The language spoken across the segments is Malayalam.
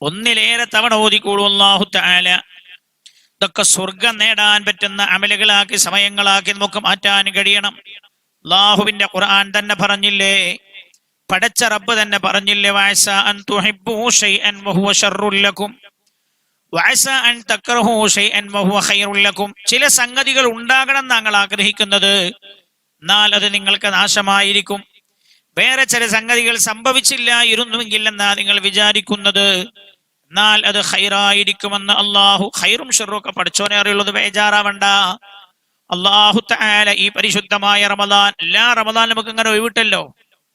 ഒന്നിലേറെ തവണ ഓതിക്കോളൂ അള്ളാഹു താല ഇതൊക്കെ സ്വർഗം നേടാൻ പറ്റുന്ന അമലുകളാക്കി സമയങ്ങളാക്കി നമുക്ക് മാറ്റാൻ കഴിയണം. അള്ളാഹുവിന്റെ ഖുർആൻ തന്നെ പറഞ്ഞില്ലേ? പടച്ച റബ്ബ് തന്നെ പറഞ്ഞില്ലേ? വയസ അൻ തുഹിബ്ബു ലക്കും. വയസ അൻ തക്റഹു ഷൈഅൻ വഹുവ ഖൈറുൽ ലക്കും. ചില സംഗതികൾ ഉണ്ടാകണം താങ്കൾ ആഗ്രഹിക്കുന്നത്. എന്നാൽ അത് നിങ്ങൾക്ക് നാശമായിരിക്കും. വേറെ ചില സംഗതികൾ സംഭവിച്ചില്ലായിരുന്നുവെങ്കിൽ എന്നാ നിങ്ങൾ വിചാരിക്കുന്നത്. എന്നാൽ അത് ഹൈറായിരിക്കുമെന്ന് അള്ളാഹു ഹൈറും ഷെറും പഠിച്ചോനെ അറിയുള്ളത് ബേജാറാവണ്ട. അള്ളാഹു തആല ഈ പരിശുദ്ധമായ റമദാൻ എല്ലാ റമദാൻ നമുക്ക് ഇങ്ങനെ ഒഴിവിട്ടല്ലോ.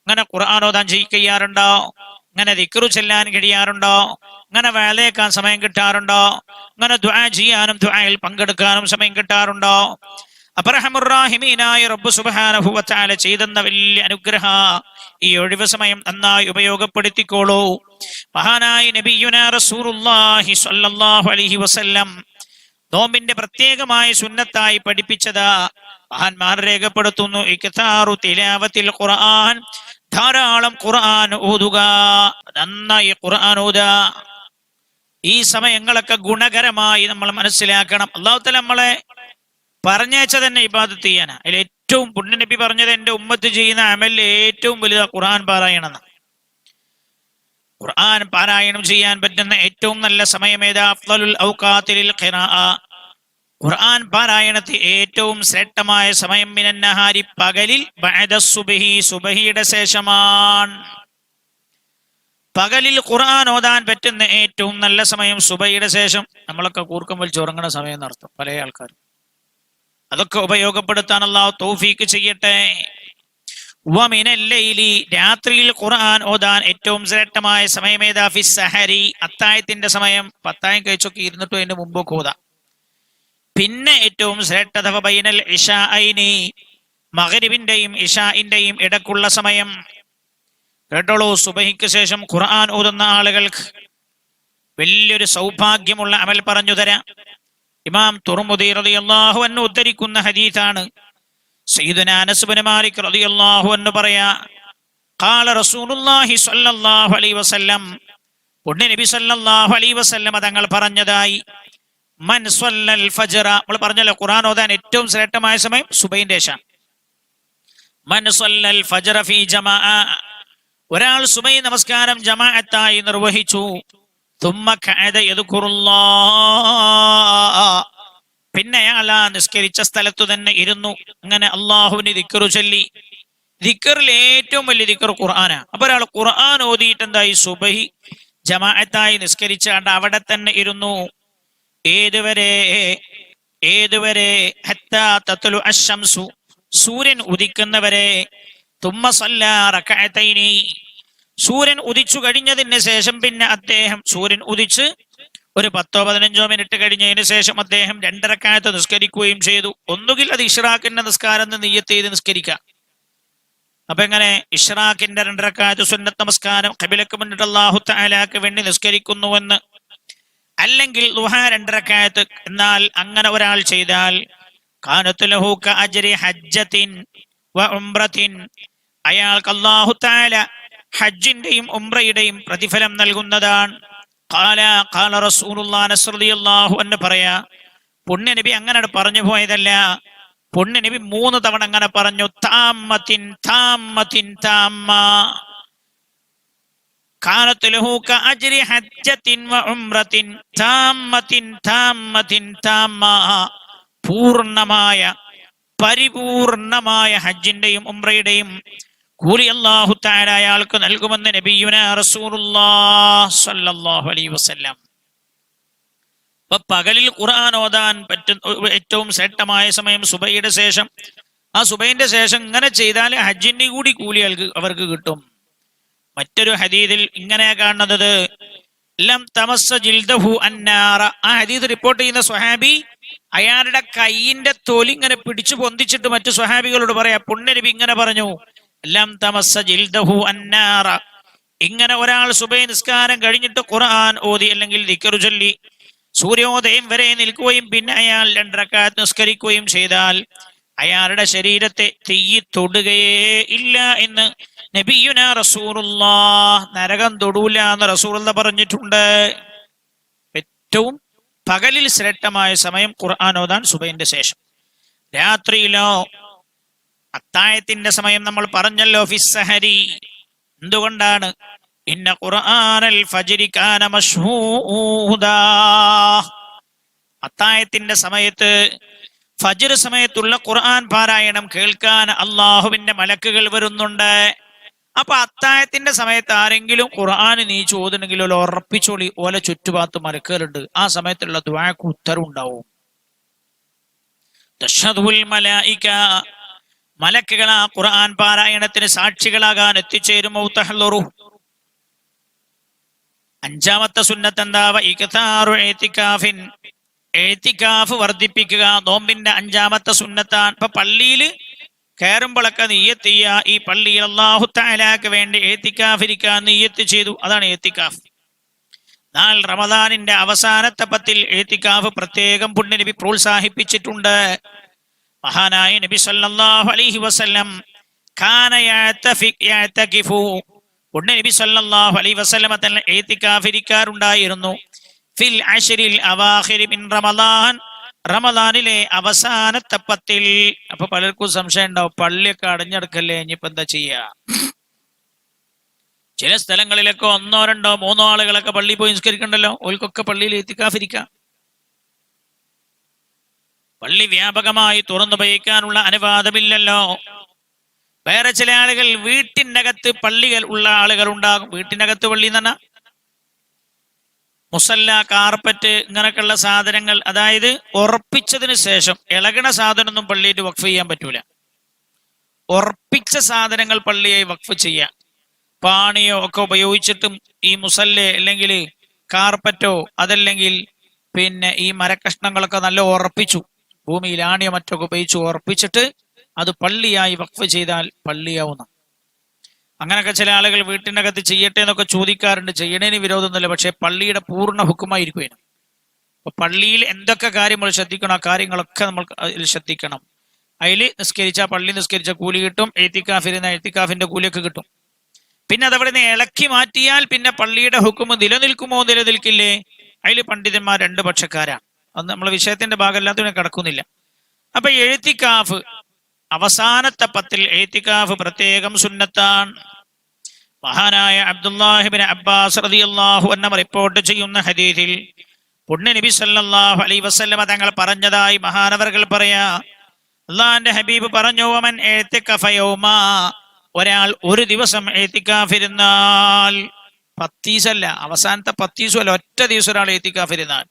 ഇങ്ങനെ ഖുർആാനോദാൻ ചെയ്യിക്കാറുണ്ടോ? ഇങ്ങനെ ദിക്റു ചെല്ലാൻ കഴിയാറുണ്ടോ? ഇങ്ങനെ വേലയേക്കാൻ സമയം കിട്ടാറുണ്ടോ? ഇങ്ങനെ ദ്വാ ചെയ്യാനും ദ്വായിൽ പങ്കെടുക്കാനും സമയം കിട്ടാറുണ്ടോ? അബ്രഹമുറാഹിമീനായ റബ്ബു സുബ്ഹാനഹു വതആല ചെയ്തെന്ന വലിയ അനുഗ്രഹ ഈ ഒഴിവ് സമയം നന്നായി ഉപയോഗപ്പെടുത്തിക്കോളൂ. മഹാനായി നബിയുന സ്വല്ലല്ലാഹു അലൈഹി വസല്ലം നോമ്പിന്റെ പ്രത്യേകമായ സുന്നത്തായി പഠിപ്പിച്ചത്. മഹാന്മാർ രേഖപ്പെടുത്തുന്നു ഇക്താറു തിലാവത്തിൽ ഖുർആൻ ധാരാളം ഖുർആൻ ഓതുക നന്നായി ഖുർആൻ ഓതുക. ഈ സമയങ്ങളൊക്കെ ഗുണകരമായി നമ്മൾ മനസ്സിലാക്കണം. അള്ളാഹുത്തല തല നമ്മളെ പറഞ്ഞയച്ച തന്നെ ഇബാദത്ത് ചെയ്യാനാ. അതിൽ ഏറ്റവും പുണ്യനബി പറഞ്ഞത് എന്റെ ഉമ്മത്ത് ചെയ്യുന്ന അമലിൽ ഏറ്റവും വലുത് ഖുർആൻ പാരായണം ഖുർആൻ പാരായണം ചെയ്യാൻ പറ്റുന്ന ഏറ്റവും നല്ല സമയം ഏതാ? ഖിറാഅ. ഖുർആൻ പാരായണത്തിൽ ഏറ്റവും ശ്രേഷ്ഠമായ സമയം മിനന്നഹാരി പകലിൽ സുബ്ഹി സുബഹിയുടെ ശേഷമാണ്. പകലിൽ ഖുർആൻ ഓതാൻ പറ്റുന്ന ഏറ്റവും നല്ല സമയം സുബഹിയുടെ ശേഷം. നമ്മളൊക്കെ കൂർക്കം വലിച്ചുറങ്ങുന്ന സമയം നടത്തും പല ആൾക്കാരും. അതൊക്കെ ഉപയോഗപ്പെടുത്താൻ അള്ളാഹു തൗഫീക്ക് ചെയ്യട്ടെ. വമിനല്ലൈലി രാത്രിയിൽ ഖുർആൻ ഓതാൻ ഏറ്റവും ശ്രേഷ്ഠമായ സമയം ഏതാ? സഹരി അത്തായത്തിന്റെ സമയം. പത്തായം കഴിച്ചൊക്കെ ഇരുന്നിട്ടും അതിന്റെ മുമ്പൊക്കെ ഓതാം. പിന്നെ ഏറ്റവും ശ്രേഷ്ഠത ബൈനൽ ഇഷാഇനി മകരിബിന്റെയും ഇഷാഇന്റെയും ഇടക്കുള്ള സമയം. കേട്ടോളൂ സുബഹിക്ക് ശേഷം ഖുർആൻ ഓതുന്ന ആളുകൾക്ക് വലിയൊരു സൗഭാഗ്യമുള്ള അമൽ പറഞ്ഞു തരാം. ഇമാം തുറമുദി റളിയല്ലാഹു അൻഹു ഉദ്ധരിക്കുന്ന ഹദീസാണ്. സയ്യിദുന അനസ് ബിൻ മാലിക് റളിയല്ലാഹു അൻഹു പറയാ ഖാല റസൂലുള്ളാഹി സ്വല്ലല്ലാഹു അലൈഹി വസല്ലം പുണ്യ നബി സല്ലല്ലാഹു അലൈഹി വസല്ലം തങ്ങൾ പറഞ്ഞതായി മൻ സ്വല്ലൽ ഫജ്റ നമ്മൾ പറഞ്ഞല്ലോ ഖുർആൻ ഓതാൻ ഏറ്റവും ശ്രേഷ്ഠമായ സമയം സുബൈന്റെ ശേഷം. മൻ സ്വല്ലൽ ഫജ്റ ഫീ ജമാഅ ഒരാൾ സുബൈ നമസ്കാരം ജമാഅത്തായി നിർവഹിച്ചു. പിന്നെ അയാൾ ആ നിസ്കരിച്ച സ്ഥലത്തു തന്നെ ഇരുന്നു. അങ്ങനെ അള്ളാഹുവിന് ദിക്കറു ചൊല്ലി. ദിക്കറിൽ ഏറ്റവും വലിയ ദിക്കർ ഖുർആനാ. അപ്പൊ ഒരാൾ ഖുർആൻ ഓതിയിട്ട് എന്തായി? സുബഹി ജമാഅത്തായി നിസ്കരിച്ചാണ്ട് അവിടെ തന്നെ ഇരുന്നു. ഏതുവരെ? ഏതുവരെ? സൂര്യൻ ഉദിക്കുന്നവരെ. തുമ്മ സല്ല റകഅത്തൈനി സൂര്യൻ ഉദിച്ചു കഴിഞ്ഞതിന് ശേഷം പിന്നെ അദ്ദേഹം സൂര്യൻ ഉദിച്ച് ഒരു പത്തോ പതിനഞ്ചോ മിനിറ്റ് കഴിഞ്ഞതിന് ശേഷം അദ്ദേഹം രണ്ടരക്കാലത്ത് നിസ്കരിക്കുകയും ചെയ്തു. ഒന്നുകിൽ അത് ഇഷ്റാഖിന്റെ നിസ്കാരം എന്ന് ചെയ്ത് നിസ്കരിക്കാം. അപ്പൊ എങ്ങനെ? ഇഷ്റാഖിന്റെ രണ്ടരക്കാലത്ത് സുന്നത്ത് നമസ്കാരം കബിലക്ക് മുന്നിട്ട് അള്ളാഹു താലാക്ക് വേണ്ടി നിസ്കരിക്കുന്നുവെന്ന്. അല്ലെങ്കിൽ ദുഹ രണ്ടരക്കാലത്ത് എന്നാൽ അങ്ങനെ ഒരാൾ ചെയ്താൽ കാനത്തുലഹൂക്ക അജരി ഹജ്ജത്തിൻ വ ഉംറത്തിൻ അയാൾക്ക് അള്ളാഹു താല ഹജ്ജിന്റെയും ഉംറയുടെയും പ്രതിഫലം നൽകുന്നതാണ്. ഖാല ഖാല റസൂലുള്ളാഹി നസ്റളിയല്ലാഹു എന്ന് പറയാ പുണ്യനബി അങ്ങനെ പറഞ്ഞു പോയതല്ല. പുണ്യനബി മൂന്ന് തവണ അങ്ങനെ പറഞ്ഞു താമത്തിൻ താമത്തിൻ താമ്മ. ലഹു കഅജ്രി ഹജ്ജത്തിൻ വ ഉംറത്തിൻ താമ്മത്തിൻ താമ്മത്തിൻ താമ്മ. പൂർണമായ പരിപൂർണമായ ഹജ്ജിന്റെയും ഉംറയുടെയും കൂലി അള്ളാഹു അയാൾക്ക് നൽകുമെന്ന് നബിയുന പകലിൽ ഖുർആൻ ഓതാൻ പറ്റുന്ന ഏറ്റവും ശ്രേഷ്ഠമായ സമയം സുബൈയുടെ ശേഷം. ആ സുബൈന്റെ ശേഷം ഇങ്ങനെ ചെയ്താൽ ഹജ്ജിന്റെ കൂടി കൂലി അവർക്ക് കിട്ടും. മറ്റൊരു ഹദീദിൽ ഇങ്ങനെ കാണുന്നത് ഹദീദ് റിപ്പോർട്ട് ചെയ്യുന്ന സ്വഹാബി അയാളുടെ കൈയിന്റെ തൊലി ഇങ്ങനെ പിടിച്ചു പൊന്തിച്ചിട്ട് മറ്റു സ്വഹാബികളോട് പറയാ പുണ്യരവി ഇങ്ങനെ പറഞ്ഞു ഇങ്ങനെ ഒരാൾ സുബൈ നിസ്കാരം കഴിഞ്ഞിട്ട് ഖുർആൻ ഓതി അല്ലെങ്കിൽ ദിക്കറു ചൊല്ലി സൂര്യോദയം വരെ നിൽക്കുകയും പിന്നെ അയാൾ രണ്ടരക്കാത്ത് നിസ്കരിക്കുകയും ചെയ്താൽ അയാളുടെ ശരീരത്തെ തീയി തൊടുകയേ ഇല്ല എന്ന് നബിയുന റസൂറുല്ലാ നരകം തൊടൂല എന്ന് റസൂറുള്ള പറഞ്ഞിട്ടുണ്ട്. ഏറ്റവും പകലിൽ ശ്രേഷ്ഠമായ സമയം ഖുർആൻ ഓതാൻ സുബൈന്റെ ശേഷം. രാത്രിയിലോ അത്തായത്തിന്റെ സമയം നമ്മൾ പറഞ്ഞല്ലോ ഫിസ്സഹരി എന്തുകൊണ്ടാണ്? ഇന്ന ഖുർആനൽ ഫജ്രി കാന മഷ്ഹൂദാ. അത്തായത്തിന്റെ സമയത്ത് ഫജ്ർ സമയത്തുള്ള ഖുർആൻ പാരായണം കേൾക്കാൻ അള്ളാഹുവിന്റെ മലക്കുകൾ വരുന്നുണ്ട്. അപ്പൊ അത്തായത്തിന്റെ സമയത്ത് ആരെങ്കിലും ഖുർആൻ നീ ചോദനെങ്കിൽ ഓല ഉറപ്പിച്ചോളി ഓല ചുറ്റുപാത്ത് മലക്കുകളുണ്ട്. ആ സമയത്തുള്ള ദ്വാക്ക് ഉത്തരവുണ്ടാവും. മലക്കുകൾ ആ ഖുർആൻ പാരായണത്തിന് സാക്ഷികളാകാൻ എത്തിച്ചേരുമോ? തഹ്ലുറു അഞ്ചാമത്തെ സുന്നത്ത് എന്താവ വർദ്ധിപ്പിക്കുക. നോമ്പിന്റെ അഞ്ചാമത്തെ സുന്നത്താണ്. ഇപ്പൊ പള്ളിയിൽ കയറുമ്പോഴൊക്കെ നീയത്ത് ചെയ്യുക. ഈ പള്ളിയിൽ അള്ളാഹു താലാക്ക് വേണ്ടി എഴുത്തിക്കാഫിരിക്കാൻ നീയത്ത് ചെയ്തു. അതാണ് എഴുത്തിക്കാഫ് എന്നാൽ റമദാനിന്റെ അവസാനത്തെ പത്തിൽ എഴുത്തിക്കാഫ് പ്രത്യേകം പുണ്യനബി പ്രോത്സാഹിപ്പിച്ചിട്ടുണ്ട്. മഹാനായ നബി സല്ലല്ലാഹു അലൈഹി വസല്ലം കാന യഅതകിഫു ഉടനെ നബി സല്ലല്ലാഹു അലൈഹി വസല്ലം തന്നെ എഴുത്തിക്കാഫിരിക്കാറുണ്ടായിരുന്നു ഫിൽ അശ്രിൽ അവാഖിരി മിൻ റമദാൻ. റമദാനിലെ അവസാനത്തെ പത്തിൽ അപ്പൊ പലർക്കും സംശയം ഉണ്ടാവും പള്ളിയൊക്കെ അടഞ്ഞെടുക്കല്ലേ ഇനിയിപ്പോ എന്താ ചെയ്യാ? ചില സ്ഥലങ്ങളിലൊക്കെ ഒന്നോ രണ്ടോ മൂന്നോ ആളുകളൊക്കെ പള്ളി പോയി നിസ്കരിക്കണ്ടല്ലോ ഓൽക്കൊക്കെ പള്ളിയിൽ എത്തിക്കാഫിരിക്കാം പള്ളി വ്യാപകമായി തുറന്നു ഉപയോഗിക്കാനുള്ള അനുവാദമില്ലല്ലോ. വേറെ ചില ആളുകൾ വീട്ടിനകത്ത് പള്ളികൾ ഉള്ള ആളുകൾ ഉണ്ടാകും വീട്ടിനകത്ത് പള്ളി എന്ന് മുസല്ല കാർപ്പറ്റ് ഇങ്ങനെയൊക്കെയുള്ള സാധനങ്ങൾ അതായത് ഉറപ്പിച്ചതിന് ശേഷം ഇളകണ സാധനമൊന്നും പള്ളിയിൽ വഖഫ് ചെയ്യാൻ പറ്റൂല. ഉറപ്പിച്ച സാധനങ്ങൾ പള്ളിയായി വഖഫ് ചെയ്യാം. പാണിയോ ഒക്കെ ഉപയോഗിച്ചിട്ടും ഈ മുസല്ലെ അല്ലെങ്കിൽ കാർപ്പറ്റോ അതല്ലെങ്കിൽ പിന്നെ ഈ മരക്കഷ്ണങ്ങളൊക്കെ നല്ല ഉറപ്പിച്ചു. ഭൂമിയിൽ ആണിയോ മറ്റൊക്കെ ഉപയോഗിച്ച് ഉറപ്പിച്ചിട്ട് അത് പള്ളിയായി വഖഫ് ചെയ്താൽ പള്ളിയാവുന്ന. അങ്ങനെയൊക്കെ ചില ആളുകൾ വീട്ടിനകത്ത് ചെയ്യട്ടെ എന്നൊക്കെ ചോദിക്കാറുണ്ട്. ചെയ്യണേന് വിരോധമൊന്നുമില്ല. പക്ഷേ പള്ളിയുടെ പൂർണ ഹുക്കുമായിരിക്കും ഇതിന്. അപ്പൊ പള്ളിയിൽ എന്തൊക്കെ കാര്യങ്ങൾ ശ്രദ്ധിക്കണം ആ കാര്യങ്ങളൊക്കെ നമ്മൾ അതിൽ ശ്രദ്ധിക്കണം. അതിൽ നിസ്കരിച്ച പള്ളി നിസ്കരിച്ച കൂലി കിട്ടും എഴുത്തിക്കാഫിരുന്ന എഴുത്തിക്കാഫിന്റെ കൂലിയൊക്കെ കിട്ടും. പിന്നെ അതവിടെ നിന്ന് ഇളക്കി മാറ്റിയാൽ പിന്നെ പള്ളിയുടെ ഹുക്കുമ് നിലനിൽക്കുമോ നിലനിൽക്കില്ലേ? അതിൽ പണ്ഡിതന്മാർ രണ്ട് പക്ഷക്കാരാണ്. അത് നമ്മളെ വിഷയത്തിന്റെ ഭാഗമല്ലാത്തതിനെ കിടക്കുന്നില്ല. അപ്പൊ എഴുത്തിക്കാഫ് അവസാനത്തെ പത്തിൽ എഴുത്തിക്കാഫ് പ്രത്യേകം സുന്നത്താണ്. മഹാനായ അബ്ദുല്ലാഹിബിൻ അബ്ബാസ് റതി അള്ളാഹു എന്ന റിപ്പോർട്ട് ചെയ്യുന്ന ഹദീസിൽ പുണ്യ നബി സല്ലാഹു അലൈ വസല്ലമ തങ്ങൾ പറഞ്ഞതായി മഹാനവർകൾ പറയാ അള്ളാഹിന്റെ ഹബീബ് പറഞ്ഞു അവൻ എഴുത്തിക്കഫയോമ ഒരാൾ ഒരു ദിവസം എഴുത്തിക്കാഫിരുന്നാൽ പത്തീസല്ല അവസാനത്തെ പത്തീസും ഒറ്റ ദിവസം ഒരാൾ എഴുത്തിക്കാഫിരുന്നാൽ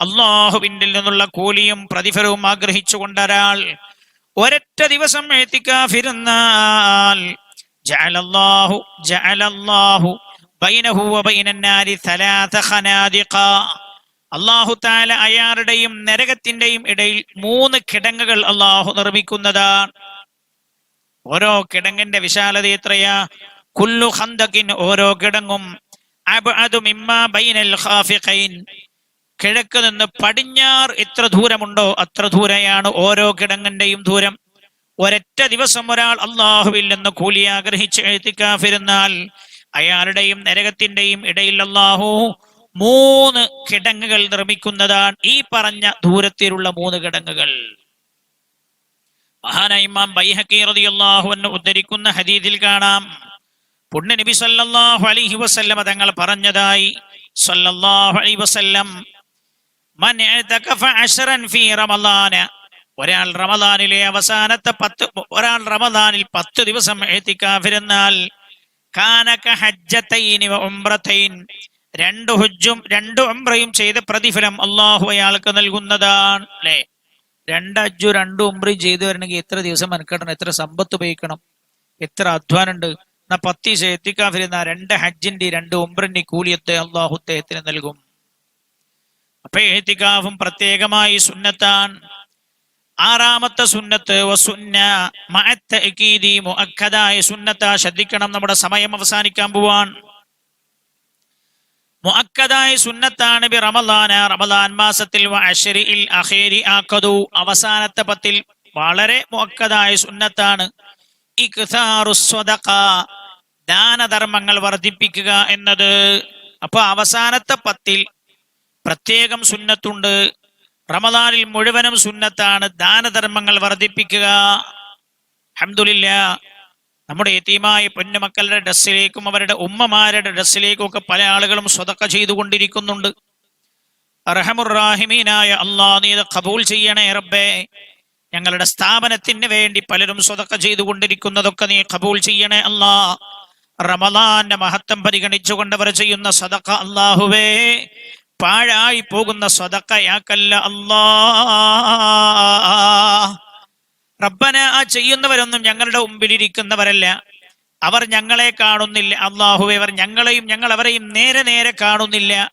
അള്ളാഹുവിന്റെ നിന്നുള്ള കൂലിയും പ്രതിഫലവും ആഗ്രഹിച്ചുകൊണ്ട് ഒരാൾ ഒരൊറ്റ ദിവസം എത്തിക്കാഫിരുന്നാൽ ജഅലല്ലാഹു ജഅലല്ലാഹു ബൈനഹു സലാസ ഖനാദിഖ. അള്ളാഹു താല അയാളുടെയും നരകത്തിന്റെയും ഇടയിൽ മൂന്ന് കിടങ്ങുകൾ അള്ളാഹു നിർമ്മിക്കുന്നതാണ്. ഓരോ കിടങ്ങിന്റെ വിശാലത എത്രയാ? കുല്ലു ഹന്തകിൻ ഓരോ കിടങ്ങും കിഴക്ക് നിന്ന് പടിഞ്ഞാർ എത്ര ദൂരമുണ്ടോ? അത്ര ദൂരെയാണ് ഓരോ കിടങ്ങന്റെയും ദൂരം. ഒരൊറ്റ ദിവസം ഒരാൾ അള്ളാഹുവിൽ നിന്ന് കൂലി ആഗ്രഹിച്ച് എഴുത്തിക്കാഫിരുന്നാൽ അയാളുടെയും നരകത്തിന്റെയും ഇടയിൽ അള്ളാഹു മൂന്ന് കിടങ്ങുകൾ നിർമ്മിക്കുന്നതാണ് ഈ പറഞ്ഞ ദൂരത്തിലുള്ള മൂന്ന് കിടങ്ങുകൾ. മഹാനായ ഇമാം റളിയല്ലാഹു അൻഹു ഉദ്ധരിക്കുന്ന ഹദീദിൽ കാണാം. പുണ്യ നബി സല്ലല്ലാഹു അലൈഹി വസല്ലമ തങ്ങൾ പറഞ്ഞതായി. സല്ലല്ലാഹു അലൈഹി വസല്ലം മൻ ഇഅ്തഖഫ അശ്റൻ ഫീ റമളാന ഒരാൾ റമദാനിലെ അവസാനത്തെ പത്ത് ഒരാൾ റമദാനിൽ പത്ത് ദിവസം എഴുത്തിക്കാഫിരുന്നാൽ കാനക ഹജ്ജത്തൈനി വ ഉംറത്തൈൻ. രണ്ട് ഹുജ്ജും രണ്ട് ഉംറയും ചെയ്ത പ്രതിഫലം അള്ളാഹു അയാൾക്ക് നൽകുന്നതാണ് അല്ലേ? രണ്ട് ഹജ്ജും രണ്ട് ഉംറയും ചെയ്തു വരണമെങ്കിൽ എത്ര ദിവസം മെനക്കെടണം എത്ര സമ്പത്ത് ഉപയോഗിക്കണം എത്ര അധ്വാനം ഉണ്ട് എന്നാ പത്ത് ദിവസം എത്തിക്കാഫിരുന്ന രണ്ട് ഹജ്ജിന്റെ രണ്ട് ഉംറന്റെ കൂലിയത്തെ അള്ളാഹു അദ്ദേഹത്തിന് നൽകും. അപ്പൊ എത്തിക്കാഫും പ്രത്യേകമായി സുന്നത്താൻ ആറാമത്തെ സുന്നത്ത് സുന്നത്ത ശ്രദ്ധിക്കണം നമ്മുടെ സമയം അവസാനിക്കാൻ പോവാൻ. മുഅക്കദായ സുന്നത്താണ് ബി റമദാന റമദാൻ മാസത്തിൽ അവസാനത്തെ പത്തിൽ വളരെ മുഅക്കദായ സുന്നത്താണ്. ദാനധർമ്മങ്ങൾ വർദ്ധിപ്പിക്കുക എന്നത്. അപ്പൊ അവസാനത്തെ പത്തിൽ പ്രത്യേകം സുന്നത്തുണ്ട്. റമദാനിൽ മുഴുവനും സുന്നത്താണ് ദാനധർമ്മങ്ങൾ വർദ്ധിപ്പിക്കുക. അഹമ്മദില്ല നമ്മുടെ എത്തിയുമായ പൊന്നുമക്കളുടെ ഡ്രസ്സിലേക്കും അവരുടെ ഉമ്മമാരുടെ ഡ്രസ്സിലേക്കും ഒക്കെ പല ആളുകളും സ്വതക്ക ചെയ്തുകൊണ്ടിരിക്കുന്നുണ്ട്. റഹമുറാഹിമീനായ അള്ളാ നീ കബൂൽ ചെയ്യണേ റബ്ബേ. ഞങ്ങളുടെ സ്ഥാപനത്തിന് വേണ്ടി പലരും സ്വതക്ക ചെയ്തുകൊണ്ടിരിക്കുന്നതൊക്കെ നീ കബൂൾ ചെയ്യണേ അല്ലാ. റമദാന്റെ മഹത്വം പരിഗണിച്ചുകൊണ്ട് അവർ ചെയ്യുന്ന സദക്ക അള്ളാഹുവേ പാഴായി പോകുന്ന സ്വതക്കയാക്കല്ല അല്ലാ. റബ്ബന ആ ചെയ്യുന്നവരൊന്നും ഞങ്ങളുടെ മുമ്പിലിരിക്കുന്നവരല്ല. അവർ ഞങ്ങളെ കാണുന്നില്ല. അള്ളാഹുവേ അവർ ഞങ്ങളെയും ഞങ്ങൾ അവരെയും നേരെ നേരെ കാണുന്നില്ല.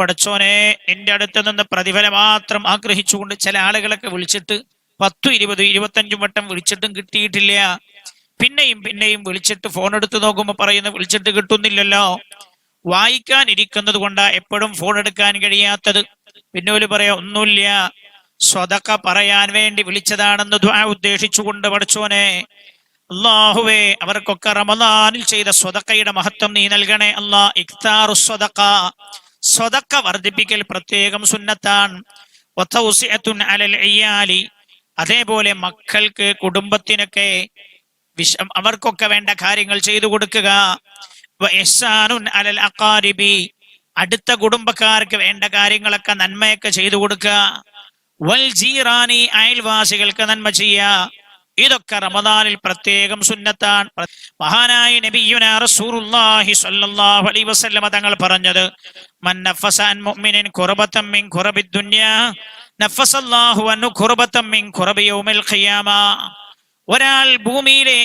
പഠിച്ചോനെ എന്റെ അടുത്ത് നിന്ന് പ്രതിഫലം മാത്രം ആഗ്രഹിച്ചുകൊണ്ട് ചില ആളുകളൊക്കെ വിളിച്ചിട്ട് പത്തും ഇരുപതും ഇരുപത്തഞ്ചും വട്ടം വിളിച്ചിട്ടും കിട്ടിയിട്ടില്ല. പിന്നെയും പിന്നെയും വിളിച്ചിട്ട് ഫോൺ എടുത്ത് നോക്കുമ്പോൾ പറയുന്നു വിളിച്ചിട്ട് കിട്ടുന്നില്ലല്ലോ. വായിക്കാൻ ഇരിക്കുന്നത് കൊണ്ടാ എപ്പോഴും ഫോൺ എടുക്കാൻ കഴിയാത്തത്. പിന്നെ ഒരു പറയാ ഒന്നുമില്ല. സ്വതക്ക പറയാൻ വേണ്ടി വിളിച്ചതാണെന്ന് ഉദ്ദേശിച്ചുകൊണ്ട് പഠിച്ചോനെ. അള്ളാഹുവേ അവർക്കൊക്കെ റമദാനിൽ ചെയ്ത സ്വതക്കയുടെ മഹത്വം നീ നൽകണേ. അള്ളാ ഇഖ്താറു സ്വതക്ക. സ്വതക്ക വർദ്ധിപ്പിക്കൽ പ്രത്യേകം സുന്നത്താണ്. അലൽ അതേപോലെ മക്കൾക്ക് കുടുംബത്തിനൊക്കെ വിഷം അവർക്കൊക്കെ വേണ്ട കാര്യങ്ങൾ ചെയ്തു കൊടുക്കുക. അലൽ അഖാരിബി അടുത്ത കുടുംബക്കാർക്ക് വേണ്ട കാര്യങ്ങളൊക്കെ നന്മയൊക്കെ ചെയ്തു കൊടുക്കുക. വൽ ജീറാനി അയൽവാസികൾക്ക് നന്മ ചെയ്യുക. ഇതൊക്കെ റമദാനിൽ പ്രത്യേകം സുന്നത്താണ്. മഹാനായ നബിയുന റസൂലുള്ളാഹി സ്വല്ലല്ലാഹു അലൈഹി വസല്ലമ തങ്ങൾ പറഞ്ഞത് മൻ മുഅ്മിനിൻ ഖുർബതൻ മിൻ ഖുറബിദ് ദുനിയ നഫസല്ലാഹു അൻഹു ഖുർബതൻ മിൻ ഖുറബി യൗമിൽ ഖിയാമ ഒരാൾ ഭൂമിയിലെ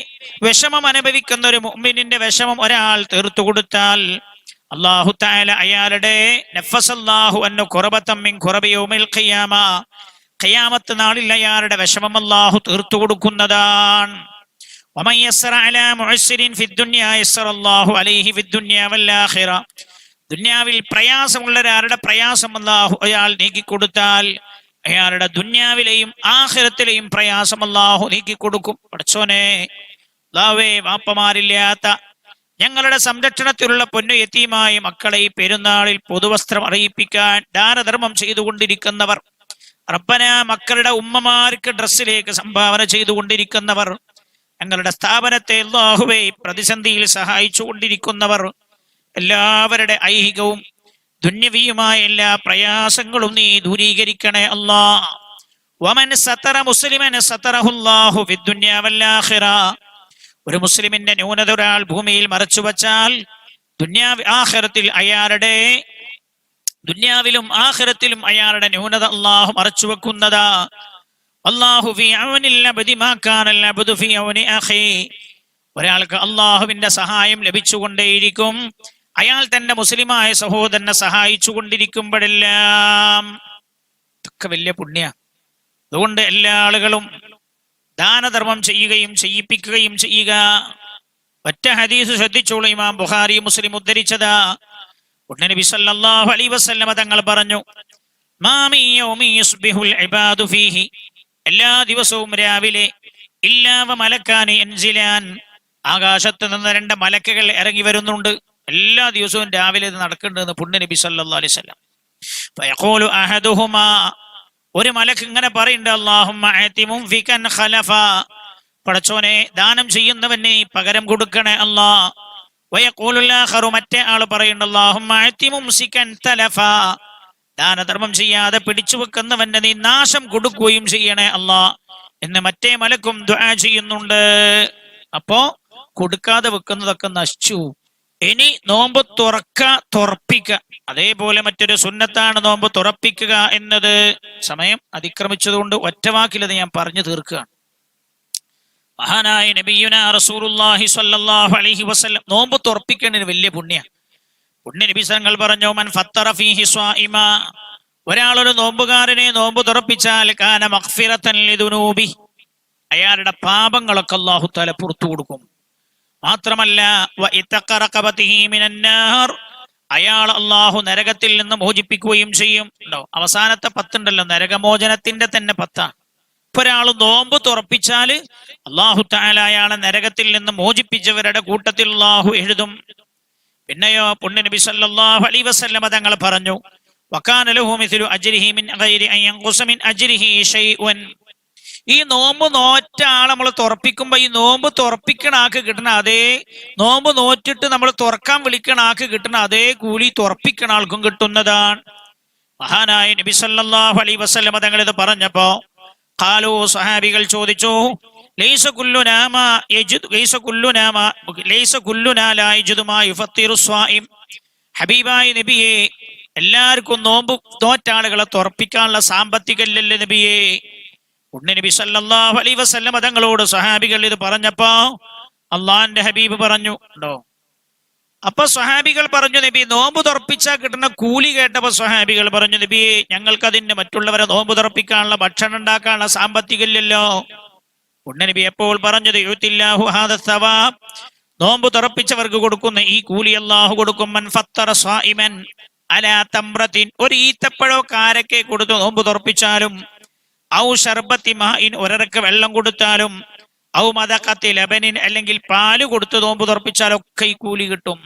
വിഷമം അനുഭവിക്കുന്ന ഒരു മുഅ്മിനിന്റെ വിഷമം ഒരാൾ തീർത്തു കൊടുത്താൽ അള്ളാഹു താല അയാളുടെ നഫസല്ലാഹു അന്നു ഖുറബതൻ മിൻ ഖുറബി യൗമിൽ ഖിയാമ ഖിയാമത്ത് നാളിൽ അയാളുടെ വിഷമം അള്ളാഹു തീർത്തു കൊടുക്കുന്നതാണ് ومن يسر على معسر في الدنيا يسر الله عليه في الدنيا والآخرة ദുന്യാവിൽ പ്രയാസമുള്ള ഒരാളുടെ പ്രയാസം അല്ലാഹു അയാൾ നീക്കിക്കൊടുത്താൽ അയാളുടെ ദുന്യാവിലെയും ആഖിറത്തിലെയും പ്രയാസം അല്ലാഹു നീക്കിക്കൊടുക്കും. പഠിച്ചോനെ ലാവേ വാപ്പമാരില്ലാത്ത ഞങ്ങളുടെ സംരക്ഷണത്തിലുള്ള പൊന്നു യത്തീമായ മക്കളെ ഈ പെരുന്നാളിൽ പൊതുവസ്ത്രം അറിയിപ്പിക്കാൻ ദാനധർമ്മം ചെയ്തുകൊണ്ടിരിക്കുന്നവർ റബ്ബന മക്കളുടെ ഉമ്മമാർക്ക് ഡ്രസ്സിലേക്ക് സംഭാവന ചെയ്തുകൊണ്ടിരിക്കുന്നവർ ഞങ്ങളുടെ സ്ഥാപനത്തെ അല്ലാഹുവേ ഈ പ്രതിസന്ധിയിൽ സഹായിച്ചു കൊണ്ടിരിക്കുന്നവർ എല്ലാവരുടെ ഐഹികവും ദുന്യവിയുമായ എല്ലാ പ്രയാസങ്ങളും നീ ദൂരീകരിക്കണേ അല്ലാ. വമൻ സത്തറ മുസ്ലിമൻ സത്തറഹുല്ലാഹു ഫിദ്ദുന്യ വല്ലാഖിറ ഒരു മുസ്ലിമിന്റെ ന്യൂനത ഒരാൾ ഭൂമിയിൽ മറച്ചു വച്ചാൽ ദുന്യാവി ആഖിറത്തിൽ അയാളുടെ ദുന്യാവിലും ആഖിറത്തിലും അയാളുടെ ന്യൂനത അള്ളാഹു മറച്ചു വെക്കുന്നതാ. അള്ളാഹു ഒരാൾക്ക് അള്ളാഹുവിന്റെ സഹായം ലഭിച്ചുകൊണ്ടേയിരിക്കും. അയാൾ തന്റെ മുസ്ലിമായ സഹോദരനെ സഹായിച്ചു കൊണ്ടിരിക്കുമ്പോഴെല്ലാം ഇതൊക്കെ വലിയ പുണ്യ. അതുകൊണ്ട് എല്ലാ ആളുകളും ദാനധർമ്മം ചെയ്യുകയും ചെയ്യിപ്പിക്കുകയും ചെയ്യുക. ഒറ്റ ഹദീസ് ശ്രദ്ധിച്ചോളൂ ഇമാം ബുഹാരി മുസ്ലിം ഉദ്ധരിച്ചതാ. നബി സല്ലല്ലാഹു അലൈഹി വസല്ലമ തങ്ങൾ പറഞ്ഞു മാമി യൗമി യുസ്ബിഹുൽ ഇബാദു ഫീഹി. എല്ലാ ദിവസവും രാവിലെ ഇല്ലാവ മലക്കാന് എൻജിലാൻ ആകാശത്ത് നിന്ന് രണ്ട് മലക്കുകൾ ഇറങ്ങി വരുന്നുണ്ട്. എല്ലാ ദിവസവും രാവിലെ ഇത് നടക്കേണ്ടതെന്ന് പുണ്യ നബി സല്ലാ അലൈഹി വസല്ലം. ഫയഖൂലു അഹദുഹുമാ ഒരു മലക്ക് ഇങ്ങനെ പറയുന്നുണ്ട് ഫികൻ ഖലഫ. പടച്ചോനെ ദാനം ചെയ്യുന്നവന് പകരം കൊടുക്കണേ അല്ലാ. വയഖൂലുല്ലാഖറു മറ്റേ ആൾ പറയുന്നുണ്ട് സികൻ തലഫ ദാനധർമ്മം ചെയ്യാതെ പിടിച്ചു വെക്കുന്നവന്റെ നീ നാശം കൊടുക്കുകയും ചെയ്യണേ അല്ലാ. എന്ന് മറ്റേ മലക്കും ദുആ ചെയ്യുന്നുണ്ട്. അപ്പോ കൊടുക്കാതെ വെക്കുന്നതൊക്കെ നശിച്ചു ഇനി നോമ്പ് തുറക്ക തുറപ്പിക്ക. അതേപോലെ മറ്റൊരു സുന്നത്താണ് നോമ്പ് തുറപ്പിക്കുക എന്നത്. സമയം അതിക്രമിച്ചതുകൊണ്ട് ഒറ്റവാക്കിലത് ഞാൻ പറഞ്ഞു തീർക്കുകയാണ്. മഹാനായ നബിയുന റസൂലുള്ളാഹി സ്വല്ലല്ലാഹു അലൈഹി വസല്ലം. നോമ്പ് തുറപ്പിക്കേണ്ടതിന് വലിയ പുണ്യ പുണ്യ നബി തങ്ങൾ പറഞ്ഞു മൻ ഫത്തറ ഫീഹി സ്വാഇമ. ഒരാളൊരു നോമ്പുകാരനെ നോമ്പ് തുറപ്പിച്ചാൽ കാന അയാളുടെ പാപങ്ങളൊക്കെ അല്ലാഹു തല പുറത്തു കൊടുക്കും. മാത്രമല്ല അയാൾ അള്ളാഹു നരകത്തിൽ നിന്ന് മോചിപ്പിക്കുകയും ചെയ്യും. ഉണ്ടോ? അവസാനത്തെ പത്തുണ്ടല്ലോ നരകമോചനത്തിന്റെ തന്നെ പത്താ ഒരാൾ നോമ്പ് തുറപ്പിച്ചാൽ അള്ളാഹു താല നരകത്തിൽ നിന്ന് മോചിപ്പിച്ചവരുടെ കൂട്ടത്തിൽ അള്ളാഹു എഴുതും. പിന്നെയോ പുണ്യ നബി അലൈഹി വസല്ലമ തങ്ങൾ പറഞ്ഞു വക്കാന ലഹു മിസ്ലു അജ്രിഹി ഈ നോമ്പ് നോറ്റ ആൾ നമ്മൾ തുറപ്പിക്കുമ്പോ ഈ നോമ്പ് തുറപ്പിക്കണ ആക്ക് കിട്ടണ അതേ നോമ്പ് നോറ്റിട്ട് നമ്മൾ തുറക്കാൻ വിളിക്കണ ആക്ക് കിട്ടണ അതേ കൂലി തുറപ്പിക്കണ ആൾക്കും കിട്ടുന്നതാണ്. മഹാനായ നബി സല്ലല്ലാഹു അലൈഹി വസല്ലമ തങ്ങൾ ഇത് പറഞ്ഞപ്പോ ഹാലോ സഹാബികൾ ചോദിച്ചു ലൈസ ഹബീബായ നബിയെ എല്ലാവർക്കും നോമ്പ് നോറ്റ ആളുകളെ തുറപ്പിക്കാനുള്ള സാമ്പത്തികല്ലല്ലേ നബിയെ? ഉണ്ണി നബി സല്ലല്ലാഹു അലൈഹി വസല്ലമ തങ്ങളോട് സഹാബികൾ ഇത് പറഞ്ഞപ്പോ അള്ളാന്റെ ഹബീബ് പറഞ്ഞു ഉണ്ടോ അപ്പൊ സ്വഹാബികൾ പറഞ്ഞു നബി നോമ്പ് തുറപ്പിച്ചാൽ കിട്ടുന്ന കൂലി കേട്ടപ്പോ സ്വഹാബികൾ പറഞ്ഞു നബി ഞങ്ങൾക്ക് അതിന് മറ്റുള്ളവരെ നോമ്പ് തുറപ്പിക്കാനുള്ള ഭക്ഷണം ഉണ്ടാക്കാനുള്ള സാമ്പത്തികമില്ലല്ലോ. ഉണ്ണ നബി എപ്പോൾ പറഞ്ഞത് യൂത്തില്ലാഹു ഹാദ നോമ്പ് തുറപ്പിച്ചവർക്ക് കൊടുക്കുന്ന ഈ കൂലി അള്ളാഹു കൊടുക്കും അലാ ഒരു ഈത്തപ്പഴോ കാരക്കെ കൊടുത്ത് നോമ്പ് തുറപ്പിച്ചാലും ഔ ഷർബത്തി മഹിൻ ഒരക്ക് വെള്ളം കൊടുത്താലും ഔ മതക്കത്തി ലബനിൻ അല്ലെങ്കിൽ പാൽ കൊടുത്ത് നോമ്പ് തുറപ്പിച്ചാലൊക്കെ ഈ കൂലി കിട്ടും.